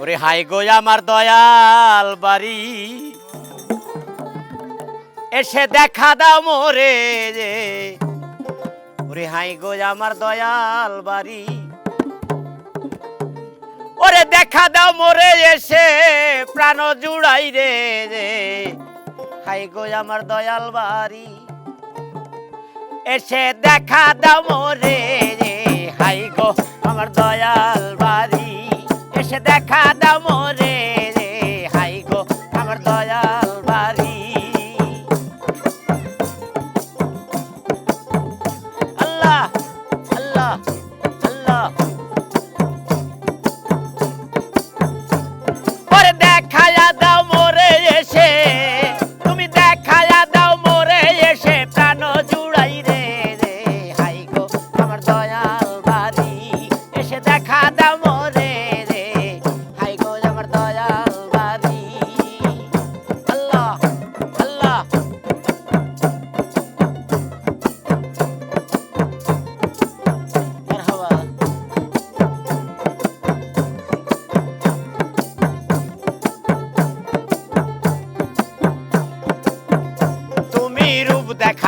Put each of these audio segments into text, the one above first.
ওরে হাই গো আমার দয়াল বাড়ি। এসে দেখা দাও মোরে রে ওরে হাই গো আমার দয়াল বাড়ি। ওরে দেখা দাও মোরে এসে প্রাণ জুড়াই রে রে হাই গো আমার দয়াল বাড়ি। এসে দেখা দাও মোরে। হাই গো আমার দয়াল বাড়ি। এসে দেখা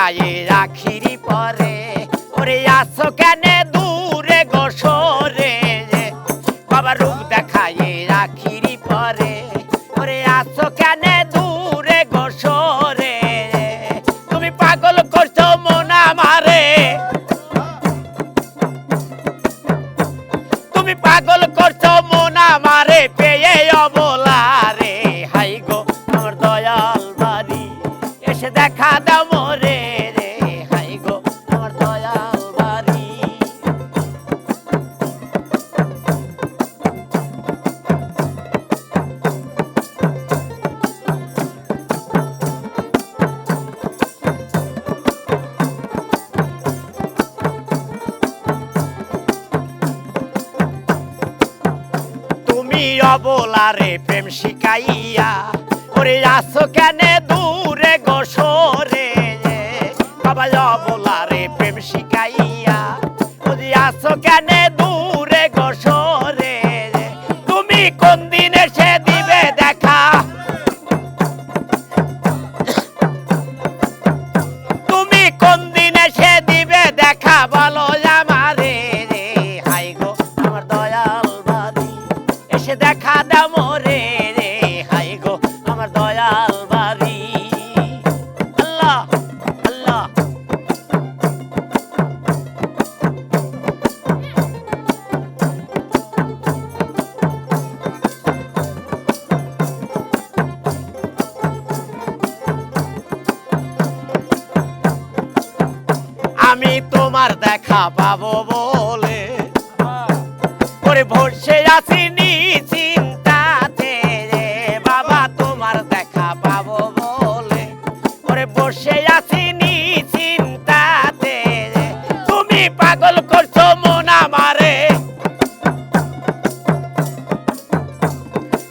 দেখায়ে রাখিরি পরে। ওরে আসো দূরে গোসরে বাবা রূপ রাখিরি পরে। ওরে আসো দূরে গোসরে তুমি পাগল করছ মনা মারে তুমি পাগল করছ মনা পেয়ে অবলা রে হাই গো আমার দয়াল বাড়ি, এসে দেখা দাও তুমি অবলারে প্রেম শিখাইয়া, ওরে আসো কেন দূরে গোসরে? বাবা অবলারে প্রেম শিখাইয়া, ওরে আসো কেন দূরে তোমার দেখা পাবো বলে। করে বসে আছি নি চিন্তাতে রে বাবা, তোমার দেখা পাবো বলে। বসে চিন্তাতে রে। তুমি পাগল করছ মন আমারে।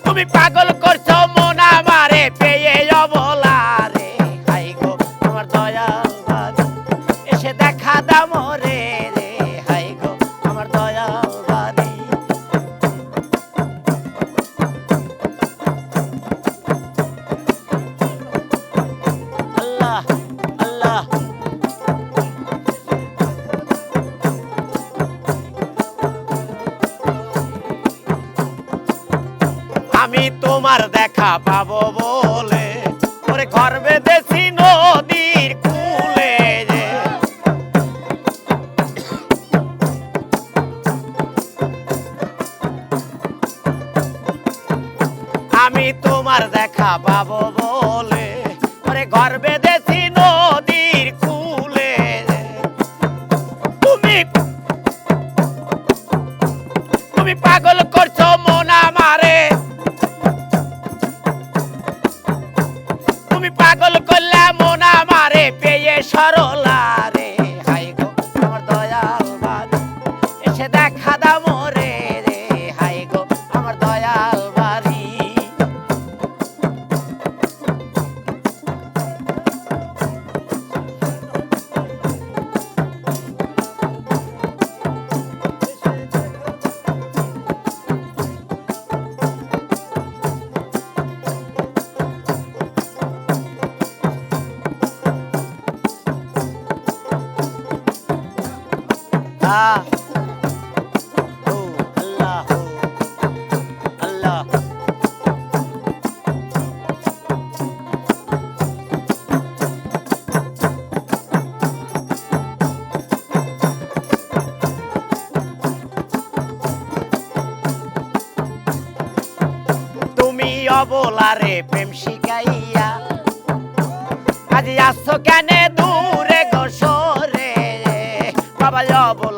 তুমি পাগল করছ দেখা পাবো বলে। ওরে ঘর বেঁধেছি নদীর কুলে রে। আমি তোমার দেখা পাবো বলে। ওরে ঘর বেঁধেছি নদীর কুলে তুমি তুমি পাগল পেয়ে অবলারে প্রেম শিখাইয়া আজ আসছো কেন দূরে গোসরে বাবা অবলা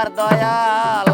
আমার দয়াল